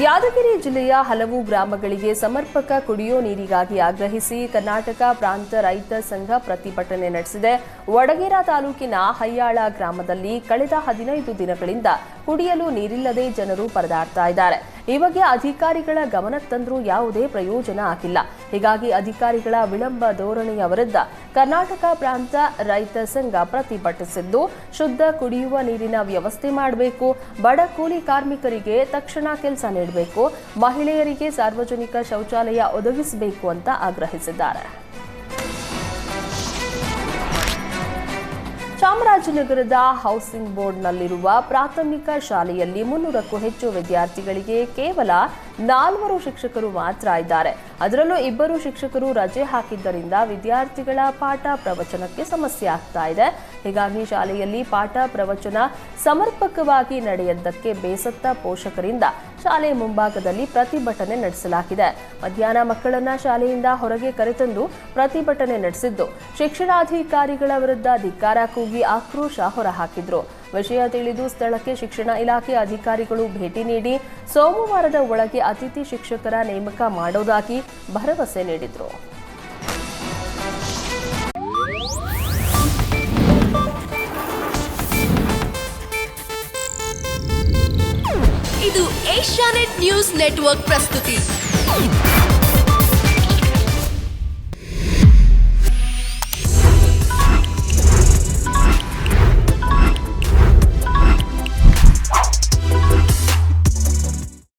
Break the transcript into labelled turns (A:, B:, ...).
A: ಯಾದಗಿರಿ ಜಿಲ್ಲೆಯ ಹಲವು ಗ್ರಾಮಗಳಿಗೆ ಸಮರ್ಪಕ ಕುಡಿಯೋ ನೀರಿಗಾಗಿ ಆಗ್ರಹಿಸಿ ಕರ್ನಾಟಕ ಪ್ರಾಂತ ರೈತ ಸಂಘ ಪ್ರತಿಭಟನೆ ನಡೆಸಿದೆ. ವಡಗೇರಾ ತಾಲೂಕಿನ ಹಯ್ಯಾಳ ಗ್ರಾಮದಲ್ಲಿ ಕಳೆದ ಹದಿನೈದು ದಿನಗಳಿಂದ ಕುಡಿಯಲು ನೀರಿಲ್ಲದೆ ಜನರು ಪರದಾಡ್ತಾ ಇದ್ದಾರೆ. ಈ ಬಗ್ಗೆ ಅಧಿಕಾರಿಗಳ ಗಮನಕ್ಕೆ ತಂದರೂ ಯಾವುದೇ ಪ್ರಯೋಜನ ಆಗಿಲ್ಲ. ಹೀಗಾಗಿ ಅಧಿಕಾರಿಗಳ ವಿಳಂಬ ಧೋರಣೆಯ ವಿರುದ್ಧ ಕರ್ನಾಟಕ ಪ್ರಾಂತ ರೈತ ಸಂಘ ಪ್ರತಿಭಟಿಸಿದ್ದು, ಶುದ್ಧ ಕುಡಿಯುವ ನೀರಿನ ವ್ಯವಸ್ಥೆ ಮಾಡಬೇಕು, ಬಡ ಕೂಲಿ ಕಾರ್ಮಿಕರಿಗೆ ತಕ್ಷಣ ಕೆಲಸ ನೀಡಬೇಕು, ಮಹಿಳೆಯರಿಗೆ ಸಾರ್ವಜನಿಕ ಶೌಚಾಲಯ ಒದಗಿಸಬೇಕು ಅಂತ ಆಗ್ರಹಿಸಿದ್ದಾರೆ. ಚಾಮರಾಜನಗರದ ಹೌಸಿಂಗ್ ಬೋರ್ಡ್ನಲ್ಲಿರುವ ಪ್ರಾಥಮಿಕ ಶಾಲೆಯಲ್ಲಿ ಮುನ್ನೂರಕ್ಕೂ ಹೆಚ್ಚು ವಿದ್ಯಾರ್ಥಿಗಳಿಗೆ ಕೇವಲ ನಾಲ್ವರು ಶಿಕ್ಷಕರು ಮಾತ್ರ ಇದ್ದಾರೆ. ಅದರಲ್ಲೂ ಇಬ್ಬರು ಶಿಕ್ಷಕರು ರಜೆ ಹಾಕಿದ್ದರಿಂದ ವಿದ್ಯಾರ್ಥಿಗಳ ಪಾಠ ಪ್ರವಚನಕ್ಕೆ ಸಮಸ್ಯೆ ಆಗ್ತಾ ಇದೆ. ಹೀಗಾಗಿ ಶಾಲೆಯಲ್ಲಿ ಪಾಠ ಪ್ರವಚನ ಸಮರ್ಪಕವಾಗಿ ನಡೆಯದ್ದಕ್ಕೆ ಬೇಸತ್ತ ಪೋಷಕರಿಂದ ಶಾಲೆ ಮುಂಭಾಗದಲ್ಲಿ ಪ್ರತಿಭಟನೆ ನಡೆಸಲಾಗಿದೆ. ಮಧ್ಯಾಹ್ನ ಮಕ್ಕಳನ್ನ ಶಾಲೆಯಿಂದ ಹೊರಗೆ ಕರೆತಂದು ಪ್ರತಿಭಟನೆ ನಡೆಸಿದ್ದು, ಶಿಕ್ಷಣಾಧಿಕಾರಿಗಳ ವಿರುದ್ಧ ಧಿಕ್ಕಾರ ಕೂಗಿ ಆಕ್ರೋಶ ಹೊರಹಾಕಿದ್ರು. ವಿಷಯ ತಿಳಿದು ಸ್ಥಳಕ್ಕೆ ಶಿಕ್ಷಣ ಇಲಾಖೆ ಅಧಿಕಾರಿಗಳು ಭೇಟಿ ನೀಡಿ ಸೋಮವಾರದ ಒಳಗೆ ಅತಿಥಿ ಶಿಕ್ಷಕರ ನೇಮಕ ಮಾಡೋದಾಗಿ ಭರವಸೆ ನೀಡಿದರು.
B: ಇದು ಏಷ್ಯಾನೆಟ್ ನ್ಯೂಸ್ ನೆಟ್ವರ್ಕ್ ಪ್ರಸ್ತುತಿ.